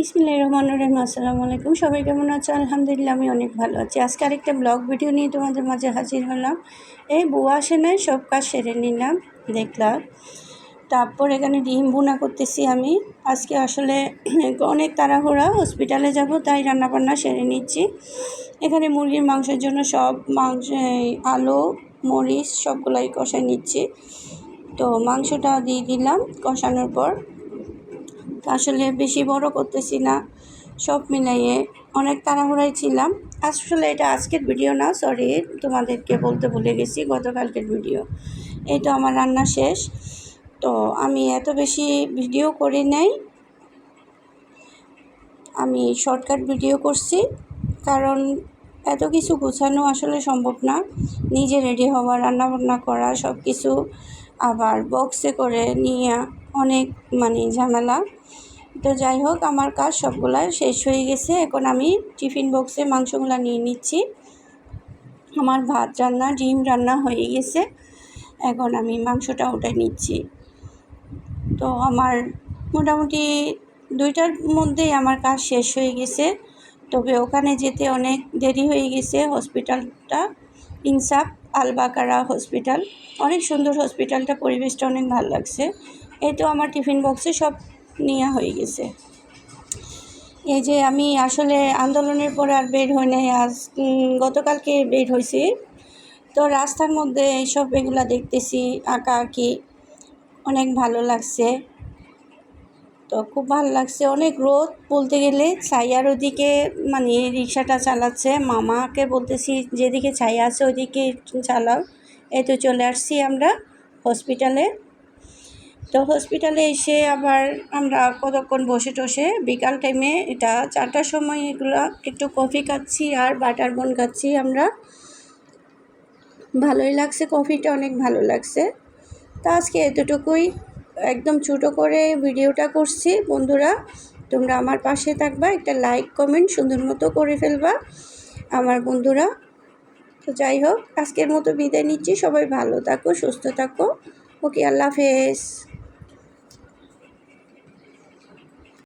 বিসমিল্লাহ রহমান রহিম, আসসালামু আলাইকুম। সবাই কেমন আছো? আলহামদুলিল্লাহ, আমি অনেক ভালো আছি। আজকে আরেকটা ব্লগ ভিডিও নিয়ে তোমাদের মাঝে হাজির হলাম। এই বুয়া আসে নাই সব কাজ সেরে নিলাম, দেখলাম। তারপর এখানে ডিম ভুনা করতেছি আমি। আজকে আসলে অনেক তাড়াহুড়া হসপিটালে যাব, তাই রান্নাবান্না সেরে নিচ্ছি। এখানে মুরগির মাংসের জন্য সব মাংস আলু, মরিচ সবগুলাই কষাই নিচ্ছি। তো মাংসটা দিয়ে দিলাম, কষানোর পর আসলে বেশি বড় করতেছি না, সব মিলাইয়ে অনেক তাড়াহুড়ায় ছিলাম। আসলে এটা আজকের ভিডিও না সরি তোমাদেরকে বলতে ভুলে গেছি, গতকালকের ভিডিও এই তো আমার রান্না শেষ। তো আমি এত বেশি ভিডিও করি নাই। আমি শর্টকাট ভিডিও করছি, কারণ এত কিছু গোছানো আসলে সম্ভব না। নিজে রেডি হওয়া, রান্নাবান্না করা সব কিছু আবার বক্সে করে নিয়ে অনেক মানে ঝামেলা। তো যাই হোক, আমার কাজ সবগুলা শেষ হয়ে গেছে। এখন আমি টিফিন বক্সে মাংসগুলো নিয়ে নিচ্ছি। আমার ভাত রান্না, ডিম রান্না হয়ে গেছে। এখন আমি মাংসটা উঠে নিচ্ছি। তো আমার মোটামুটি দুইটার মধ্যেই আমার কাজ শেষ হয়ে গেছে। তবে ওখানে যেতে অনেক দেরি হয়ে গেছে। হসপিটালটা ইনসাফ আলবাকারা হসপিটাল। অনেক সুন্দর হসপিটালটা, পরিবেশটা অনেক ভালো লাগছে। এই তো আমার টিফিন বক্সে সব নেওয়া হয়ে গেছে। এই যে আমি আসলে আন্দোলনের পরে আর বের হই নাই, আজ গতকালকে বের হয়েছি তো রাস্তার মধ্যে এইসব এগুলা দেখতেছি, আঁকা আঁকি, অনেক ভালো লাগছে। তো খুব ভালো লাগছে, অনেক রোদ বলতে গেলে ছাইয়ার ওদিকে মানে রিক্সাটা চালাচ্ছে, মামাকে বলতেছি, যেদিকে ছায়া আছে ওইদিকে চালাও। এই তো চলে আসছি আমরা হসপিটালে তো হসপিটালে এসে আবার আমরা কতক্ষণ বসে টসে, বিকাল টাইমে এটা চারটার সময় এগুলো একটু কফি খাচ্ছি আর বাটার বন খাচ্ছি আমরা। ভালোই লাগছে কফিটা অনেক ভালো লাগছে। তো আজকে এতটুকুই। একদম ছোটো করে ভিডিওটা করছি বন্ধুরা। তোমরা আমার পাশে থাকবা, একটা লাইক কমেন্ট সুন্দর মতো করে ফেলবা আমার বন্ধুরা। তো যাই হোক, আজকের মতো বিদায় নিচ্ছি। সবাই ভালো থাকো, সুস্থ থাকো। ওকে, আল্লাহ হাফেজ।